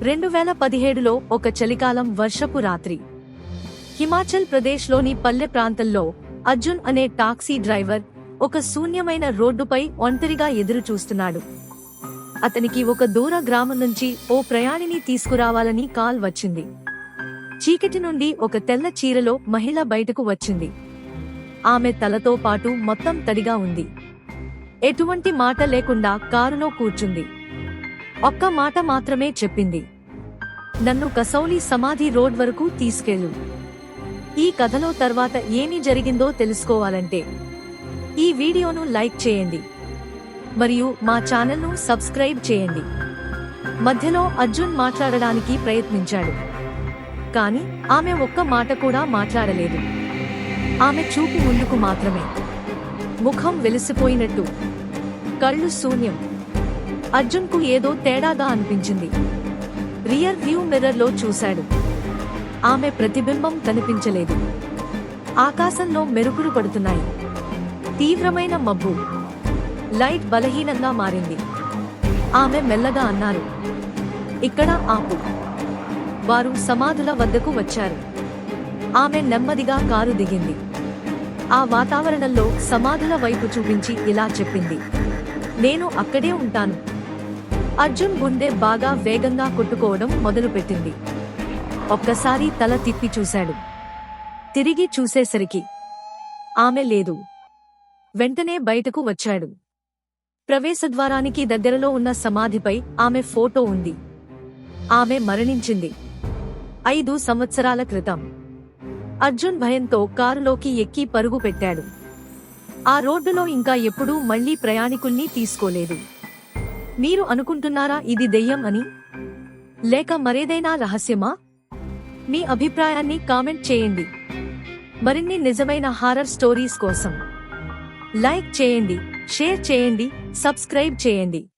రెండు వేల పదిహేడులో ఒక చలికాలం వర్షపు రాత్రి. హిమాచల్ ప్రదేశ్లోని పల్లె ప్రాంతంలో అర్జున్ అనే టాక్సీ డ్రైవర్ ఒక శూన్యమైన రోడ్డుపై ఒంటరిగా ఎదురు చూస్తున్నాడు అతనికి ఒక దూర గ్రామం నుంచి ఓ ప్రయాణిని తీసుకురావాలని కాల్ వచ్చింది. చీకటి నుండి ఒక తెల్ల చీరలో మహిళ బయటకు వచ్చింది. ఆమె తలతో పాటు మొత్తం తడిగా ఉంది. ఎటువంటి మాట లేకుండా కారులో కూర్చుంది. ఒక్క మాట మాత్రమే చెప్పింది. నన్ను కసౌలి సమాధి రోడ్ వరకు తీసుకెళ్ళు. ఈ కథలో తర్వాత ఏమి జరిగిందో తెలుసుకోవాలంటే ఈ వీడియోను లైక్ చేయండి. మరియు మా ఛానల్ను సబ్స్క్రైబ్ చేయండి. మధ్యలో అర్జున్ మాట్లాడడానికి ప్రయత్నించాడు. కాని ఆమె ఒక్క మాట కూడా మాట్లాడలేదు. ఆమె చూపు ముందుకు మాత్రమే. ముఖం వెలిసిపోయినట్టు. కళ్ళు శూన్యం. అర్జున్కు ఏదో తేడాగా అనిపించింది. రియర్ వ్యూ మిర్రర్లో చూశాడు. ఆమె ప్రతిబింబం కనిపించలేదు. ఆకాశంలో మెరుపులు పడుతున్నాయి. తీవ్రమైన మబ్బు. లైట్ బలహీనంగా మారింది. ఆమె మెల్లగా అన్నారు. ఇక్కడ ఆపు. వారు సమాధుల వద్దకు వచ్చారు. ఆమె నెమ్మదిగా కారు దిగింది. ఆ వాతావరణంలో సమాధుల వైపు చూపించి ఇలా చెప్పింది. నేను అక్కడే ఉంటాను. అర్జున్ గుండె బాగా వేగంగా కొట్టుకోవడం మొదలుపెట్టింది. ఒక్కసారి తల తిప్పి చూశాడు. తిరిగి చూసేసరికి ఆమె లేదు. వెంటనే బయటకు వచ్చాడు. ప్రవేశద్వారానికి దగ్గరలో ఉన్న సమాధిపై ఆమె ఫోటో ఉంది. ఆమె మరణించింది. ఐదు సంవత్సరాల క్రితం. అర్జున్ భయంతో కారులోకి ఎక్కి పరుగు పెట్టాడు. ఆ రోడ్డులో ఇంకా ఎప్పుడూ మళ్ళీ ప్రయాణికుల్ని తీసుకోలేదు. మీరు అనుకుంటున్నారా ఇది దెయ్యం అని? లేక మరేదైనా రహస్యమా? మీ అభిప్రాయాన్ని కామెంట్ చేయండి. మరిన్ని నిజమైన హారర్ స్టోరీస్ కోసం లైక్ చేయండి షేర్ చేయండి సబ్స్క్రైబ్ చేయండి.